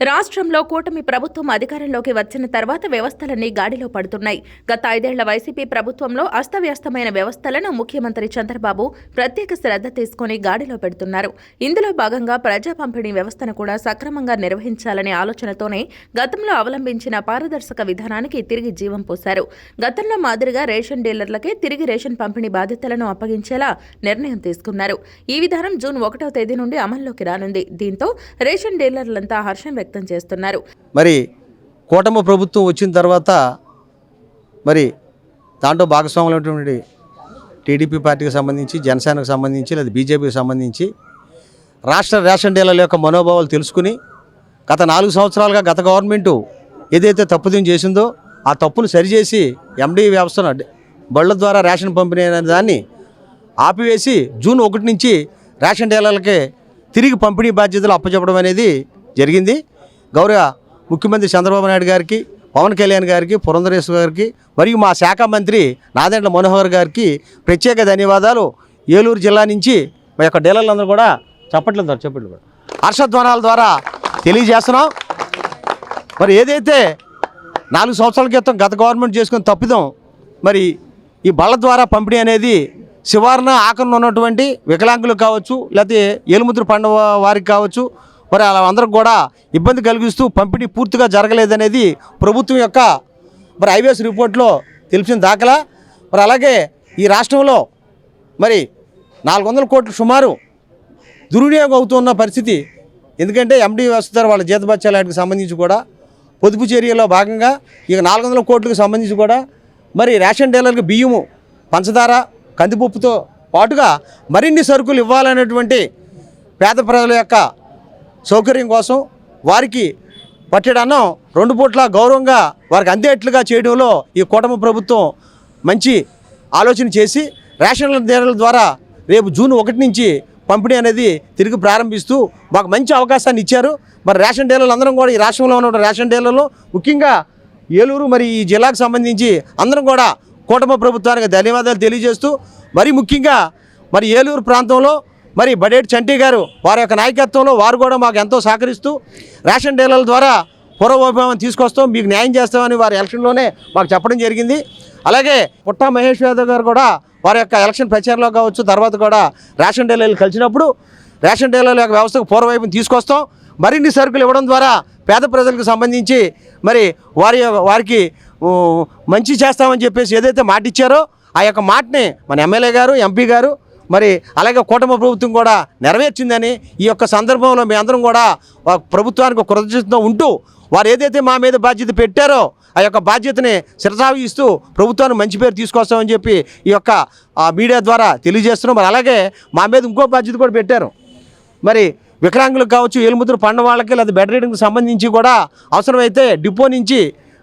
రాష్ట్రంలో కూటమి ప్రభుత్వం అధికారంలోకి వచ్చిన తర్వాత వ్యవస్థలన్నీ గాడిలో పడుతున్నాయి. గత ఐదేళ్ళ వైసీపీ ప్రభుత్వంలో అస్తవ్యస్తమైన వ్యవస్థలను ముఖ్యమంత్రి చంద్రబాబు ప్రత్యేక శ్రద్ధ తీసుకుని గాడిలో పెడుతున్నారు. ఇందులో భాగంగా ప్రజా పంపిణీ వ్యవస్థను కూడా సక్రమంగా నిర్వహించాలనే ఆలోచనతోనే గతంలో అవలంబించిన పారదర్శక విధానానికి తిరిగి జీవం పోశారు. గతంలో మాదిరిగా రేషన్ డీలర్లకే తిరిగి రేషన్ పంపిణీ బాధ్యతలను అప్పగించేలా నిర్ణయం తీసుకున్నారు. ఈ విధానం జూన్ ఒకటో తేదీ నుండి అమల్లోకి రానుంది. దీంతో రేషన్ డీలర్లంతా హర్షం వ్యక్తం చేస్తున్నారు. మరి కూటమి ప్రభుత్వం వచ్చిన తర్వాత మరి దాంట్లో భాగస్వాములైనటువంటి టీడీపీ పార్టీకి సంబంధించి జనసేనకు సంబంధించి లేదా బీజేపీకి సంబంధించి రాష్ట్ర రేషన్ డీలర్ల యొక్క మనోభావాలు తెలుసుకుని గత నాలుగు సంవత్సరాలుగా గత గవర్నమెంటు ఏదైతే తప్పుదం చేసిందో ఆ తప్పును సరిచేసి ఎండీ వ్యవస్థను బళ్ళ ద్వారా రేషన్ పంపిణీ అనే దాన్ని ఆపివేసి జూన్ ఒకటి నుంచి రేషన్ డీలర్లకి తిరిగి పంపిణీ బాధ్యతలు అప్పచెప్పడం అనేది జరిగింది. గౌరవ ముఖ్యమంత్రి చంద్రబాబు నాయుడు గారికి పవన్ కళ్యాణ్ గారికి పురంధరేశ్వర గారికి మరియు మా శాఖ మంత్రి నాదెండ్ల మనోహర్ గారికి ప్రత్యేక ధన్యవాదాలు. ఏలూరు జిల్లా నుంచి మా యొక్క డీలర్లందరూ కూడా చప్పట్ల ద్వారా చప్పట్లు కూడా. హర్షధ్వానాల ద్వారా తెలియజేస్తున్నాం. మరి ఏదైతే నాలుగు సంవత్సరాల క్రితం గత గవర్నమెంట్ చేసుకుని తప్పిదం మరి ఈ బళ్ళ ద్వారా పంపిణీ అనేది శివారణ ఆకరణ ఉన్నటువంటి వికలాంగులకు కావచ్చు లేకపోతే ఏలుముద్ర పండుగ వారికి కావచ్చు మరి అలా అందరికి కూడా ఇబ్బంది కలిగిస్తూ పంపిణీ పూర్తిగా జరగలేదనేది ప్రభుత్వం యొక్క మరి ఐవేస్ రిపోర్ట్లో తెలిసిన దాఖలా. మరి అలాగే ఈ రాష్ట్రంలో మరి నాలుగు వందల కోట్లు సుమారు దుర్వినియోగం అవుతున్న పరిస్థితి. ఎందుకంటే ఎండి వస్తారు వాళ్ళ జీతబత్యాలకి సంబంధించి కూడా పొదుపు చర్యలో భాగంగా ఇక నాలుగు వందల కోట్లకు సంబంధించి కూడా మరి రేషన్ డీలర్కి బియ్యము పంచదార కందిపప్పుతో పాటుగా మరిన్ని సరుకులు ఇవ్వాలనేటువంటి పేద ప్రజల యొక్క సౌకర్యం కోసం వారికి పట్టడం రెండు పూట్ల గౌరవంగా వారికి అందేట్లుగా చేయడంలో ఈ కూటమి ప్రభుత్వం మంచి ఆలోచన చేసి రేషన్ ధరల ద్వారా రేపు జూన్ ఒకటి నుంచి పంపిణీ అనేది తిరిగి ప్రారంభిస్తూ మాకు మంచి అవకాశాన్ని ఇచ్చారు. మరి రేషన్ డీలర్లు అందరం కూడా ఈ రాష్ట్రంలో ఉన్న రేషన్ డీలర్లు ముఖ్యంగా ఏలూరు మరి ఈ జిల్లాకు సంబంధించి అందరం కూడా కూటమి ప్రభుత్వానికి ధన్యవాదాలు తెలియజేస్తూ మరి ముఖ్యంగా మరి ఏలూరు ప్రాంతంలో మరి బడేటి చంటి గారు వారి యొక్క నాయకత్వంలో వారు కూడా మాకు ఎంతో సహకరిస్తూ రేషన్ డీలర్ల ద్వారా పూర్వవైభవం తీసుకొస్తాం మీకు న్యాయం చేస్తామని వారి ఎలక్షన్లోనే మాకు చెప్పడం జరిగింది. అలాగే పుట్టా మహేష్ యాదవ్ గారు కూడా వారి యొక్క ఎలక్షన్ ప్రచారంలో కావచ్చు తర్వాత కూడా రేషన్ డీలర్లు కలిసినప్పుడు రేషన్ డీలర్ల యొక్క వ్యవస్థకు పూర్వవైపు తీసుకొస్తాం. మరిన్ని సరుకులు ఇవ్వడం ద్వారా పేద ప్రజలకు సంబంధించి మరి వారి వారికి మంచి చేస్తామని చెప్పేసి ఏదైతే మాట ఇచ్చారో ఆ యొక్క మాటని మన ఎమ్మెల్యే గారు ఎంపీ గారు మరి అలాగే కూటమి ప్రభుత్వం కూడా నెరవేర్చిందని ఈ యొక్క సందర్భంలో మీ అందరం కూడా ప్రభుత్వానికి కృతజ్ఞత ఉంటూ వారు ఏదైతే మా మీద బాధ్యత పెట్టారో ఆ యొక్క బాధ్యతని శిరసావిస్తూ ప్రభుత్వానికి మంచి పేరు తీసుకొస్తామని చెప్పి ఈ యొక్క మీడియా ద్వారా తెలియజేస్తున్నాం. మరి అలాగే మా మీద ఇంకో బాధ్యత కూడా పెట్టారు. మరి వికలాంగులకు కావచ్చు ఏలుముద్ర పండ వాళ్ళకి లేదా బెడ్ రీడింగ్కి సంబంధించి కూడా అవసరమైతే డిపో నుంచి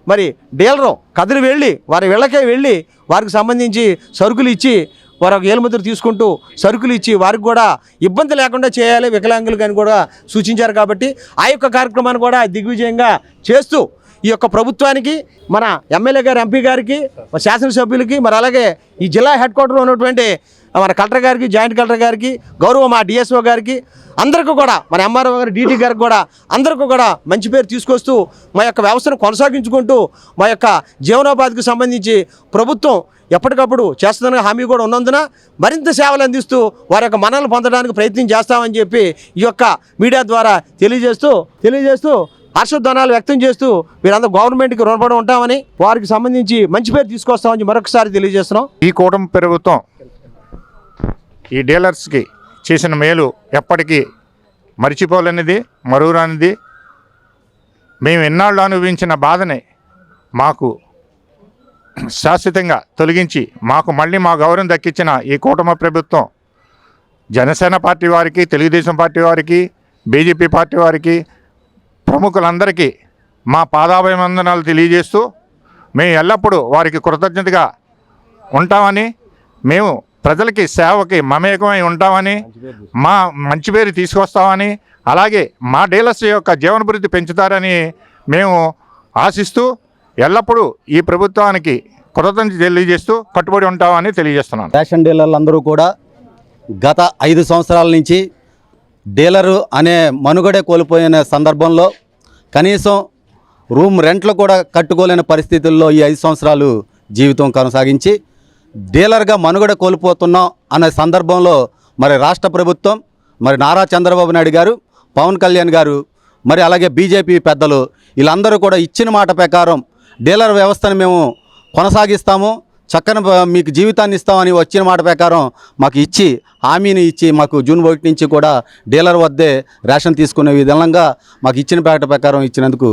మరి డీలరు కదిలి వెళ్ళి వారి వెళ్ళకే వెళ్ళి వారికి సంబంధించి సరుకులు ఇచ్చి వారు ఒక ఏలుముద్ర తీసుకుంటూ సరుకులు ఇచ్చి వారికి కూడా ఇబ్బంది లేకుండా చేయాలి వికలాంగులకు అని కూడా సూచించారు కాబట్టి ఆ యొక్క కార్యక్రమాన్ని కూడా దిగ్విజయంగా చేస్తూ ఈ యొక్క ప్రభుత్వానికి మన ఎమ్మెల్యే గారు ఎంపీ గారికి శాసనసభ్యులకి మరి అలాగే ఈ జిల్లా హెడ్ క్వార్టర్లో ఉన్నటువంటి మన కలెక్టర్ గారికి జాయింట్ కలెక్టర్ గారికి గౌరవ మా డిఎస్ఓ గారికి అందరికీ కూడా మన ఎంఆర్ఓ గారి డీటీ గారికి కూడా అందరికీ కూడా మంచి పేరు తీసుకొస్తూ మా యొక్క వ్యవస్థను కొనసాగించుకుంటూ మా యొక్క జీవనోపాధికి సంబంధించి ప్రభుత్వం ఎప్పటికప్పుడు చేస్తుందనే హామీ కూడా ఉన్నందున మరింత సేవలు అందిస్తూ వారి యొక్క మనల్ని పొందడానికి ప్రయత్నం చేస్తామని చెప్పి ఈ యొక్క మీడియా ద్వారా తెలియజేస్తూ తెలియజేస్తూ హర్షధ్వనాలు వ్యక్తం చేస్తూ వీరందరూ గవర్నమెంట్కి రుణపడి ఉంటామని వారికి సంబంధించి మంచి పేరు తీసుకొస్తామని మరొకసారి తెలియజేస్తున్నాం. ఈ కూటమి ప్రభుత్వం ఈ డీలర్స్కి చేసిన మేలు ఎప్పటికీ మరిచిపోలేనిది మరువురానిది. మేము ఎన్నాళ్ళు అనుభవించిన బాధని మాకు శాశ్వతంగా తొలగించి మాకు మళ్ళీ మా గౌరవం దక్కించిన ఈ కూటమి ప్రభుత్వం జనసేన పార్టీ వారికి తెలుగుదేశం పార్టీ వారికి బీజేపీ పార్టీ వారికి ప్రముఖులందరికీ మా పాదాభివందనాలు తెలియజేస్తూ మేము ఎల్లప్పుడూ వారికి కృతజ్ఞతగా ఉంటామని మేము ప్రజలకి సేవకి మమేకమై ఉంటామని మా మంచి పేరు తీసుకొస్తామని అలాగే మా డీలర్స్ యొక్క జీవనభివృద్ధి పెంచుతారని మేము ఆశిస్తూ ఎల్లప్పుడూ ఈ ప్రభుత్వానికి కృతజ్ఞత తెలియజేస్తూ కట్టుబడి ఉంటామని తెలియజేస్తున్నాను. రేషన్ డీలర్లందరూ కూడా గత ఐదు సంవత్సరాల నుంచి డీలరు అనే మనుగడే కోల్పోయిన సందర్భంలో కనీసం రూమ్ రెంట్లు కూడా కట్టుకోలేని పరిస్థితుల్లో ఈ ఐదు సంవత్సరాలు జీవితం కొనసాగించి డీలర్గా మనుగడ కోల్పోతున్నాం అనే సందర్భంలో మరి రాష్ట్ర ప్రభుత్వం మరి నారా చంద్రబాబు నాయుడు గారు పవన్ కళ్యాణ్ గారు మరి అలాగే బీజేపీ పెద్దలు వీళ్ళందరూ కూడా ఇచ్చిన మాట ప్రకారం డీలర్ వ్యవస్థను మేము కొనసాగిస్తాము. చక్కని మీకు జీవితాన్ని ఇస్తామని వచ్చిన మాట ప్రకారం మాకు ఇచ్చి హామీని ఇచ్చి మాకు జూన్ ఒకటి నుంచి కూడా డీలర్ వద్దే రేషన్ తీసుకునే విధంగా మాకు ఇచ్చిన ప్రకటన ప్రకారం ఇచ్చినందుకు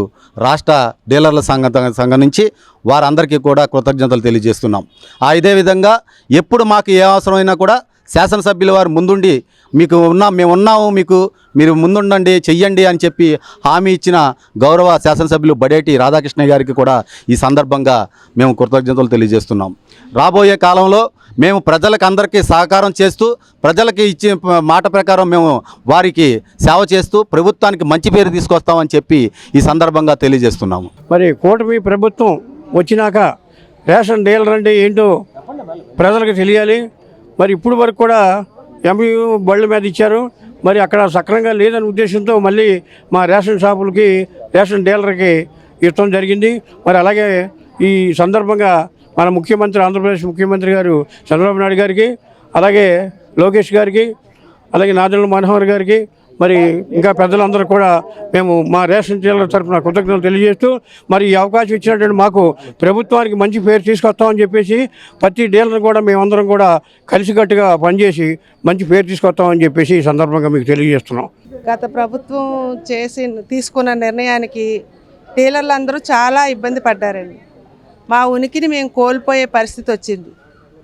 రాష్ట్ర డీలర్ల సంఘం సంఘం నుంచి వారందరికీ కూడా కృతజ్ఞతలు తెలియజేస్తున్నాం. ఆ ఇదే విధంగా ఎప్పుడు మాకు ఏ అవసరమైనా కూడా శాసనసభ్యుల వారు ముందుండి మీకు ఉన్నా మేము ఉన్నాము మీకు మీరు ముందుండండి చెయ్యండి అని చెప్పి హామీ ఇచ్చిన గౌరవ శాసనసభ్యులు బడేటి రాధాకృష్ణ గారికి కూడా ఈ సందర్భంగా మేము కృతజ్ఞతలు తెలియజేస్తున్నాం. రాబోయే కాలంలో మేము ప్రజలకు అందరికీ సహకారం చేస్తూ ప్రజలకి ఇచ్చిన మాట ప్రకారం మేము వారికి సేవ చేస్తూ ప్రభుత్వానికి మంచి పేరు తీసుకొస్తామని చెప్పి ఈ సందర్భంగా తెలియజేస్తున్నాము. మరి కూటమి ప్రభుత్వం వచ్చినాక రేషన్ డీలర్ అంటే ఏంటో ప్రజలకు తెలియాలి. మరి ఇప్పుడు వరకు కూడా ఎంఈయూ బళ్ళ మీద ఇచ్చారు. మరి అక్కడ సక్రమంగా లేదనే ఉద్దేశంతో మళ్ళీ మా రేషన్ షాపులకి రేషన్ డీలర్కి ఇవ్వడం జరిగింది. మరి అలాగే ఈ సందర్భంగా మన ముఖ్యమంత్రి ఆంధ్రప్రదేశ్ ముఖ్యమంత్రి గారు చంద్రబాబు నాయుడు గారికి అలాగే లోకేష్ గారికి అలాగే నాదెండ్ల మనోహర్ గారికి మరి ఇంకా పెద్దలందరూ కూడా మేము మా రేషన్ డీలర్ తరఫున కృతజ్ఞతలు తెలియజేస్తూ మరి ఈ అవకాశం ఇచ్చినటువంటి మాకు ప్రభుత్వానికి మంచి పేరు తీసుకొస్తామని చెప్పేసి ప్రతి డీలర్ కూడా మేమందరం కూడా కలిసికట్టుగా పనిచేసి మంచి పేరు తీసుకొస్తామని చెప్పేసి ఈ సందర్భంగా మీకు తెలియజేస్తున్నాం. గత ప్రభుత్వం చేసి తీసుకున్న నిర్ణయానికి డీలర్లు అందరూ చాలా ఇబ్బంది పడ్డారండి. మా ఉనికిని మేము కోల్పోయే పరిస్థితి వచ్చింది.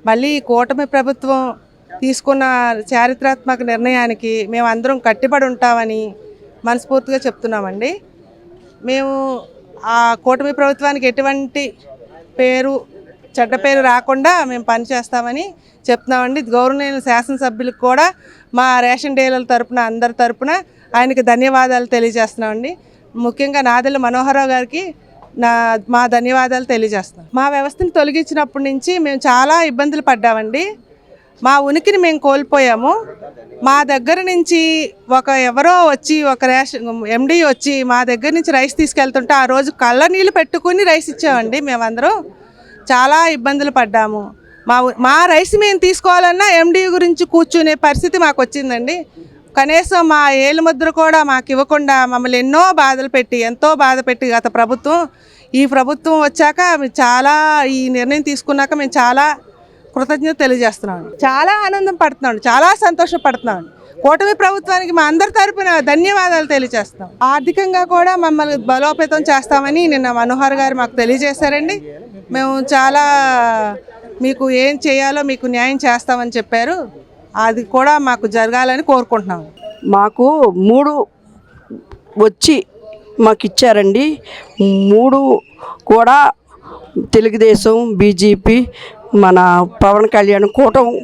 మళ్ళీ ఈ కూటమి ప్రభుత్వం తీసుకున్న చారిత్రాత్మక నిర్ణయానికి మేము అందరం కట్టుబడి ఉంటామని మనస్ఫూర్తిగా చెప్తున్నామండి. మేము ఆ కూటమి ప్రభుత్వానికి ఎటువంటి పేరు చెడ్డ పేరు రాకుండా మేము పనిచేస్తామని చెప్తున్నామండి. గౌరవనీయుల శాసనసభ్యులకు కూడా మా రేషన్ డీలర్ల తరపున అందరి తరపున ఆయనకి ధన్యవాదాలు తెలియజేస్తున్నామండి. ముఖ్యంగా నాదెల మనోహరరావు గారికి నా మా ధన్యవాదాలు తెలియజేస్తున్నాం. మా వ్యవస్థను తొలగించినప్పటి నుంచి మేము చాలా ఇబ్బందులు పడ్డామండి. మా ఉనికిని మేము కోల్పోయాము. మా దగ్గర నుంచి ఒక ఎవరో వచ్చి ఒక రేషన్ ఎండీ వచ్చి మా దగ్గర నుంచి రైస్ తీసుకెళ్తుంటే ఆ రోజు కళ్ళ నీళ్ళు పెట్టుకుని రైస్ ఇచ్చామండి మేమందరూ. చాలా ఇబ్బందులు పడ్డాము. మా మా రైస్ మేము తీసుకోవాలన్నా ఎండీ గురించి కూర్చునే పరిస్థితి మాకు వచ్చిందండి. కనీసం మా ఏలు ముద్ర కూడా మాకు ఇవ్వకుండా మమ్మల్ని ఎన్నో బాధలు పెట్టి ఎంతో బాధ పెట్టి గత ప్రభుత్వం ఈ ప్రభుత్వం వచ్చాక చాలా ఈ నిర్ణయం తీసుకున్నాక మేము చాలా కృతజ్ఞత తెలియజేస్తున్నాను. చాలా ఆనందం పడుతున్నాను. చాలా సంతోషపడుతున్నాను. కూటమి ప్రభుత్వానికి మా అందరి తరపున ధన్యవాదాలు తెలియజేస్తాం ఆర్థికంగా కూడా మమ్మల్ని బలోపేతం చేస్తామని నిన్న మనోహర్ గారు మాకు తెలియజేశారండి. మేము చాలా మీకు ఏం చేయాలో మీకు న్యాయం చేస్తామని చెప్పారు. అది కూడా మాకు జరగాలని కోరుకుంటున్నాము మాకు మూడు వచ్చి మాకు ఇచ్చారండి. మూడు కూడా తెలుగుదేశం బీజేపీ మన పవన్ కళ్యాణ్ కూటమి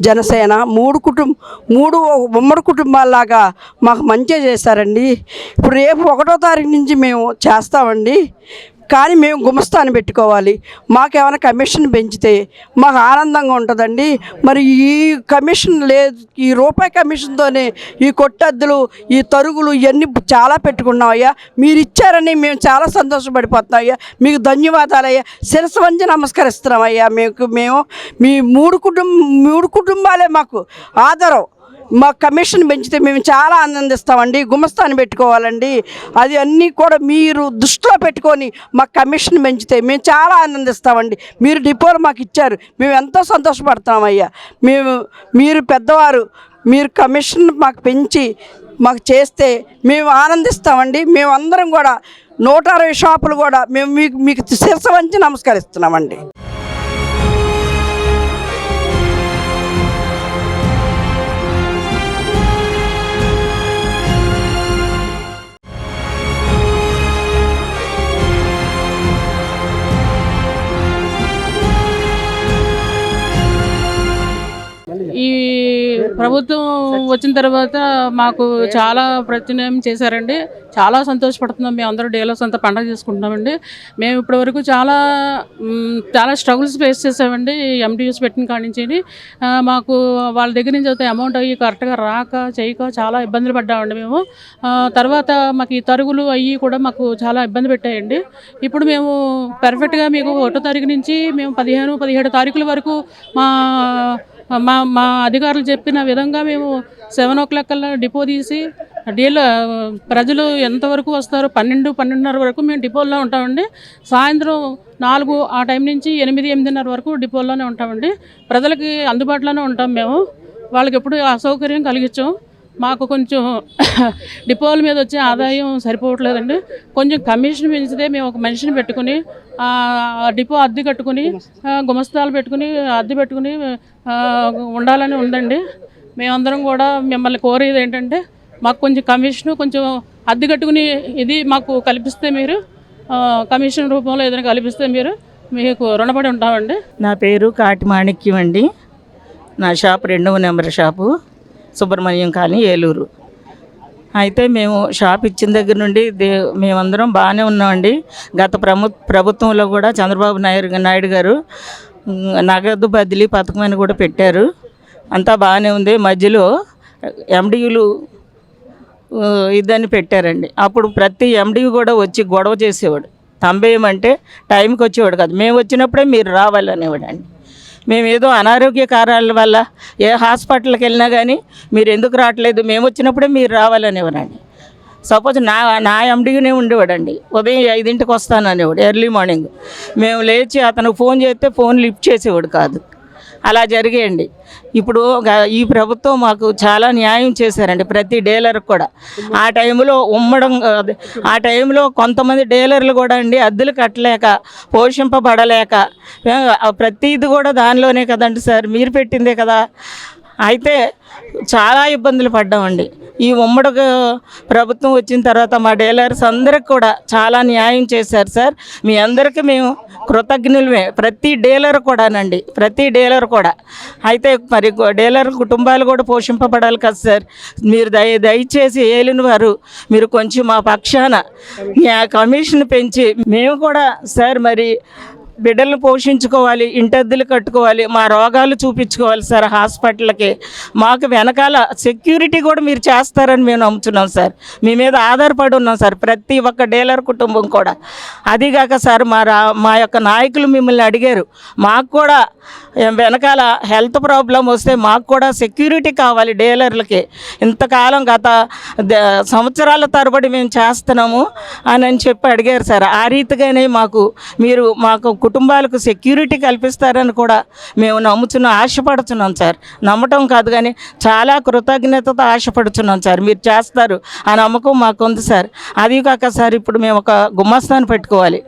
జనసేన మూడు కుటుంబ మూడు ఉమ్మడి కుటుంబాల్లాగా మాకు మంచిగా చేశారండి. ఇప్పుడు రేపు ఒకటో తారీఖు నుంచి మేము చేస్తామండి. కానీ మేము గుమస్తాన్ని పెట్టుకోవాలి. మాకేమైనా కమిషన్ పెంచితే మాకు ఆనందంగా ఉంటుందండి. మరి ఈ కమిషన్ లేదు ఈ రూపాయి కమిషన్తోనే ఈ కొట్టద్దులు ఈ తరుగులు ఇవన్నీ చాలా పెట్టుకున్నాం అయ్యా మీరు ఇచ్చారని మేము చాలా సంతోషపడిపోతున్నాం అయ్యా. మీకు ధన్యవాదాలు అయ్యా శిరస్సు వంచి నమస్కరిస్తున్నాం అయ్యా. మీకు మేము మీ మూడు కుటుంబ మూడు కుటుంబాలే మాకు ఆదరం మా కమిషన్ పెంచితే మేము చాలా ఆనందిస్తామండి గుమస్తాన్ని పెట్టుకోవాలండి. అది అన్నీ కూడా మీరు దృష్టిలో పెట్టుకొని మా కమిషన్ పెంచితే మేము చాలా ఆనందిస్తామండి. మీరు డిపోలు మాకు ఇచ్చారు మేము ఎంతో సంతోషపడతామయ్యా. మేము మీరు పెద్దవారు మీరు కమిషన్ మాకు పెంచి మాకు చేస్తే మేము ఆనందిస్తామండి. మేము అందరం కూడా నూట అరవై షాపులు కూడా మేము మీకు మీకు శిరస వంచి నమస్కరిస్తున్నామండి. ఈ ప్రభుత్వం వచ్చిన తర్వాత మాకు చాలా ప్రత్యామ్నాయం చేశారండి. చాలా సంతోషపడుతున్నాం. మేము అందరూ డేలోస్ అంతా పండగ చేసుకుంటున్నామండి. మేము ఇప్పటి వరకు చాలా చాలా స్ట్రగుల్స్ ఫేస్ చేసామండి ఎండియూస్ పెట్టిన కాడి నుంచి మాకు వాళ్ళ దగ్గర నుంచి అయితే అమౌంట్ అయ్యి కరెక్ట్గా రాక చేయక చాలా ఇబ్బందులు పడ్డామండి మేము. తర్వాత మాకు ఈ తరుగులు అయ్యి కూడా మాకు చాలా ఇబ్బంది పెట్టాయండి. ఇప్పుడు మేము పర్ఫెక్ట్గా మీకు ఒకటో తారీఖు నుంచి మేము పదిహేను పదిహేడు తారీఖుల వరకు మా మా మా అధికారులు చెప్పిన విధంగా మేము సెవెన్ ఓ క్లాక్ కల్లా డిపో తీసి డీల్ ప్రజలు ఎంతవరకు వస్తారు? పన్నెండు పన్నెండున్నర వరకు మేము డిపోలో ఉంటామండి. సాయంత్రం నాలుగు ఆ టైం నుంచి ఎనిమిది ఎనిమిదిన్నర వరకు డిపోలోనే ఉంటామండి. ప్రజలకి అందుబాటులోనే ఉంటాం మేము. వాళ్ళకి ఎప్పుడు అసౌకర్యం కలిగించాం. మాకు కొంచెం డిపోల మీద వచ్చే ఆదాయం సరిపోవట్లేదండి. కొంచెం కమిషన్ పెంచితే మేము ఒక మనిషిని పెట్టుకుని డిపో అద్దె కట్టుకుని గుమస్తాలు పెట్టుకుని అద్దె పెట్టుకుని ఉండాలని ఉందండి. మేమందరం కూడా మిమ్మల్ని కోరేది ఏంటంటే మాకు కొంచెం కమిషను కొంచెం అద్దె కట్టుకుని ఇది మాకు కల్పిస్తే మీరు కమిషన్ రూపంలో ఏదైనా కల్పిస్తే మీరు మీకు రుణపడి ఉంటామండి. నా పేరు కాటి మాణిక్యం అండి. నా షాప్ రెండవ నెంబర్ షాపు. సుబ్రహ్మణ్యం కానీ ఏలూరు. అయితే మేము షాప్ ఇచ్చిన దగ్గర నుండి దే మేమందరం బాగానే ఉన్నామండి. గత ప్రభు ప్రభుత్వంలో కూడా చంద్రబాబు నాయుడు నాయుడు గారు నగదు బదిలీ పథకం అని కూడా పెట్టారు. అంతా బాగానే ఉంది. మధ్యలో ఎండియులు ఇదని పెట్టారండి. అప్పుడు ప్రతి ఎండి కూడా వచ్చి గొడవ చేసేవాడు. తంబేయమంటే టైంకి వచ్చేవాడు కాదు. మేము వచ్చినప్పుడే మీరు రావాలనేవాడండి. మేము ఏదో అనారోగ్య కారణాల వల్ల ఏ హాస్పిటల్కి వెళ్ళినా కానీ మీరు ఎందుకు రావట్లేదు? మేము వచ్చినప్పుడే మీరు రావాలనేవారండి. సపోజ్ నా నా ఎండీనే ఉండేవాడండి. ఉదయం ఐదింటికి వస్తాను అనేవాడు ఎర్లీ మార్నింగ్. మేము లేచి అతనికి ఫోన్ చేస్తే ఫోన్ లిఫ్ట్ చేసేవాడు కాదు. అలా జరిగేయండి. ఇప్పుడు ఈ ప్రభుత్వం మాకు చాలా న్యాయం చేశారండి ప్రతి డీలర్ కూడా. ఆ టైంలో ఉమ్మడం ఆ టైంలో కొంతమంది డీలర్లు కూడా అండి అద్దెలు కట్టలేక పోషింపబడలేక ప్రతిది కూడా దానిలోనే కదండి సార్ మీరు పెట్టిందే కదా. అయితే చాలా ఇబ్బందులు పడ్డామండి. ఈ ఉమ్మడి ప్రభుత్వం వచ్చిన తర్వాత మా డీలర్స్ అందరికి కూడా చాలా న్యాయం చేశారు సార్. మీ అందరికీ మేము కృతజ్ఞులమే. ప్రతి డీలర్ కూడానండి. ప్రతి డీలర్ కూడా. అయితే మరి డీలర్ కుటుంబాలు కూడా పోషింపబడాలి కదా సార్. మీరు దయ దయచేసి ఏలిన వారు మీరు కొంచెం మా పక్షాన మీ కమిషన్ పెంచి మేము కూడా సార్ మరి బిడ్డలను పోషించుకోవాలి ఇంటద్దెలు కట్టుకోవాలి మా రోగాలు చూపించుకోవాలి సార్ హాస్పిటల్కి. మాకు వెనకాల సెక్యూరిటీ కూడా మీరు చేస్తారని మేము నమ్ముతున్నాం సార్. మీ మీద ఆధారపడి ఉన్నాం సార్ ప్రతి ఒక్క డీలర్ కుటుంబం కూడా. అదిగాక సార్ మా రా మా యొక్క నాయకులు మిమ్మల్ని అడిగారు. మాకు కూడా వెనకాల హెల్త్ ప్రాబ్లం వస్తే మాకు కూడా సెక్యూరిటీ కావాలి డీలర్లకి. ఇంతకాలం గత ద- సంవత్సరాల తరబడి మేము చేస్తున్నాము అని అని చెప్పి అడిగారు సార్. ఆ రీతిగానే మాకు మీరు మాకు కుటుంబాలకు సెక్యూరిటీ కల్పిస్తారని కూడా మేము నమ్ముతున్నాం ఆశపడుతున్నాం సార్. నమ్మటం కాదు కానీ చాలా కృతజ్ఞతతో ఆశపడుతున్నాం సార్. మీరు చేస్తారు ఆ నమ్మకం మాకు ఉంది సార్. అది కాక సార్ ఇప్పుడు మేము ఒక గుమ్మస్తాన్ని పెట్టుకోవాలి.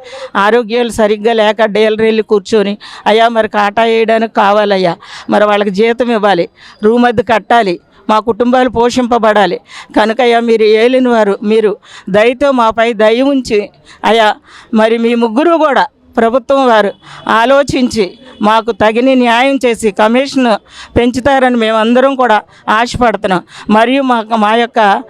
ఆరోగ్యాలు సరిగ్గా లేక డీలర్ కూర్చొని అయ్యా మరి కాటా వేయడానికి కావాలయ్యా. మరి వాళ్ళకి జీతం ఇవ్వాలి. రూమ్ అద్దె కట్టాలి. మా కుటుంబాలు పోషింపబడాలి. కనుక అయ్యా మీరు ఏలిన వారు మీరు దయతో మాపై దయ ఉంచి అయ్యా మరి మీ ముగ్గురు కూడా ప్రభుత్వం వారు ఆలోచించి మాకు తగిన న్యాయం చేసి కమిషన్ పెంచుతారని మేమందరం కూడా ఆశపడుతున్నాం. మరియు మాకు మా యొక్క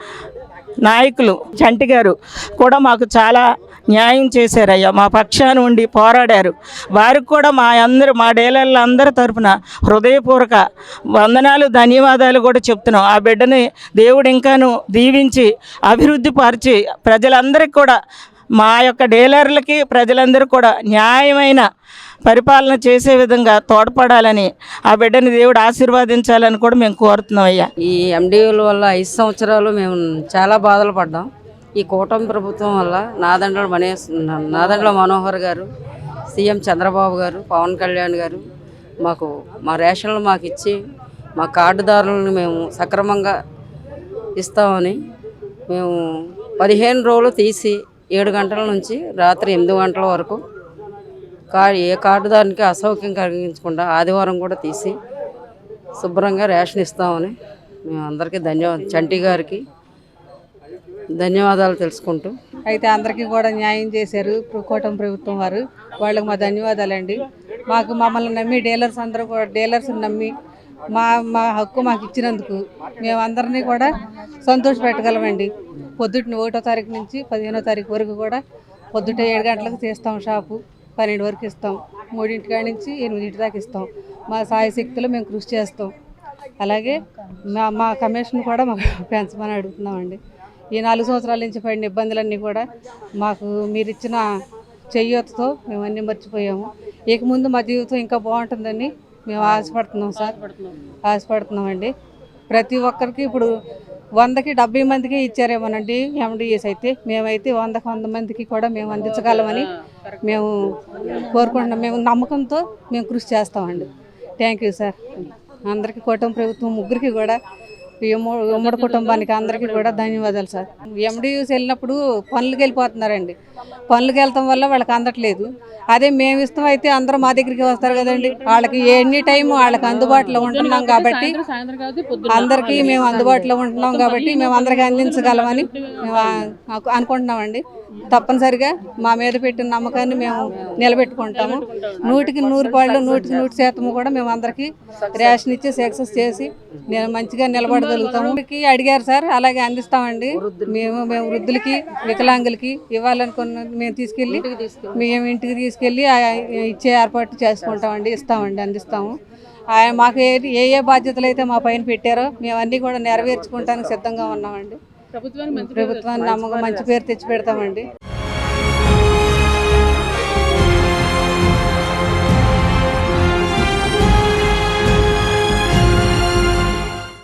నాయకులు చంటి గారు కూడా మాకు చాలా న్యాయం చేశారయ్యా మా పక్షాన ఉండి పోరాడారు. వారికి కూడా మా అందరు మా డీలర్ల అందరి తరపున హృదయపూర్వక వందనాలు ధన్యవాదాలు కూడా చెప్తున్నాం. ఆ బిడ్డని దేవుడు ఇంకాను దీవించి అభివృద్ధి పరిచి ప్రజలందరికీ కూడా మా యొక్క డీలర్లకి ప్రజలందరూ కూడా న్యాయమైన పరిపాలన చేసే విధంగా తోడ్పడాలని ఆ బిడ్డని దేవుడు ఆశీర్వదించాలని కూడా మేము కోరుతున్నాం అయ్యా. ఈ ఎండిఓల వల్ల ఐదు సంవత్సరాలు మేము చాలా బాధలు పడ్డాం. ఈ కూటమి ప్రభుత్వం వల్ల నాదండ్ల మనే నాదండ్ల మనోహర్ గారు సీఎం చంద్రబాబు గారు పవన్ కళ్యాణ్ గారు మాకు మా రేషన్లు మాకు ఇచ్చి మా కార్డుదారులను మేము సక్రమంగా ఇస్తామని మేము పదిహేను రోజులు తీసి ఏడు గంటల నుంచి రాత్రి ఎనిమిది గంటల వరకు కా ఏ కార్డుదారునికి అసౌక్యం కలిగించకుండా ఆదివారం కూడా తీసి శుభ్రంగా రేషన్ ఇస్తామని మేము అందరికీ ధన్యవాదం చంటి గారికి ధన్యవాదాలు తెలుసుకుంటూ. అయితే అందరికీ కూడా న్యాయం చేశారు కూటమి ప్రభుత్వం వారు. వాళ్ళకి మా ధన్యవాదాలండి. మాకు మమ్మల్ని నమ్మి డీలర్స్ అందరూ కూడా డీలర్స్ని నమ్మి మా మా హక్కు మాకు ఇచ్చినందుకు మేమందరినీ కూడా సంతోష పెట్టగలమండి పొద్దుటిని ఒకటో తారీఖు నుంచి పదిహేనో తారీఖు వరకు కూడా పొద్దుట ఏడు గంటలకు తీస్తాం షాపు పన్నెండు వరకు ఇస్తాం. మూడింటి కాడి నుంచి ఎనిమిదింటి దాకా ఇస్తాం. మా సాయ శక్తులు మేము కృషి చేస్తాం. అలాగే మా మా కమిషన్ కూడా మాకు పెంచమని అడుగుతున్నామండి. ఈ నాలుగు సంవత్సరాల నుంచి పడిన ఇబ్బందులన్నీ కూడా మాకు మీరు ఇచ్చిన చెయ్యొత్తతో మేము అన్నీ మర్చిపోయాము. ఇక ముందు మా జీవితం ఇంకా బాగుంటుందని మేము ఆశపడుతున్నాం సార్. ఆశపడుతున్నామండి. ప్రతి ఒక్కరికి ఇప్పుడు వందకి డెబ్బై మందికి ఇచ్చారేమోనండి ఎండిఎస్ అయితే. మేమైతే వందకి వంద మందికి కూడా మేము అందించగలమని మేము కోరుకుంటున్నాం. మేము నమ్మకంతో మేము కృషి చేస్తామండి. Thank you sir. అందరికీ కూటమి ప్రభుత్వం ముగ్గురికి కూడా ఉమ్మడి కుటుంబానికి అందరికీ కూడా ధన్యవాదాలు సార్. ఎండియూస్ వెళ్ళినప్పుడు పనులకు వెళ్ళిపోతున్నారండి. పనులకు వెళ్తాం వల్ల వాళ్ళకి అందట్లేదు. అదే మేము ఇష్టం అయితే అందరూ మా దగ్గరికి వస్తారు కదండి. వాళ్ళకి ఎనీ టైం వాళ్ళకి అందుబాటులో ఉంటున్నాం కాబట్టి అందరికీ మేము అందుబాటులో ఉంటున్నాం కాబట్టి మేము అందరికీ అందించగలమని మేము అనుకుంటున్నామండి. తప్పనిసరిగా మా మీద పెట్టిన నమ్మకాన్ని మేము నిలబెట్టుకుంటాము. నూటికి నూరు పాళ్ళు నూటికి నూటి శాతము కూడా మేము అందరికీ రేషన్ ఇచ్చి సక్సెస్ చేసి నేను మంచిగా నిలబడగలుగుతాము ఊరికి అడిగారు సార్ అలాగే అందిస్తామండి. మేము మేము వృద్ధులకి వికలాంగులకి ఇవ్వాలనుకున్న మేము తీసుకెళ్ళి మేము ఇంటికి తీసుకెళ్ళి ఇచ్చే ఏర్పాటు చేసుకుంటామండి ఇస్తామండి అందిస్తాము. ఆయన మాకు ఏ ఏ బాధ్యతలు అయితే మా పైన పెట్టారో మేము అన్నీ కూడా నెరవేర్చుకుంటానికి సిద్ధంగా ఉన్నామండి. ప్రభుత్వాన్ని నమ్మకం మంచి పేరు తెచ్చి పెడతామండి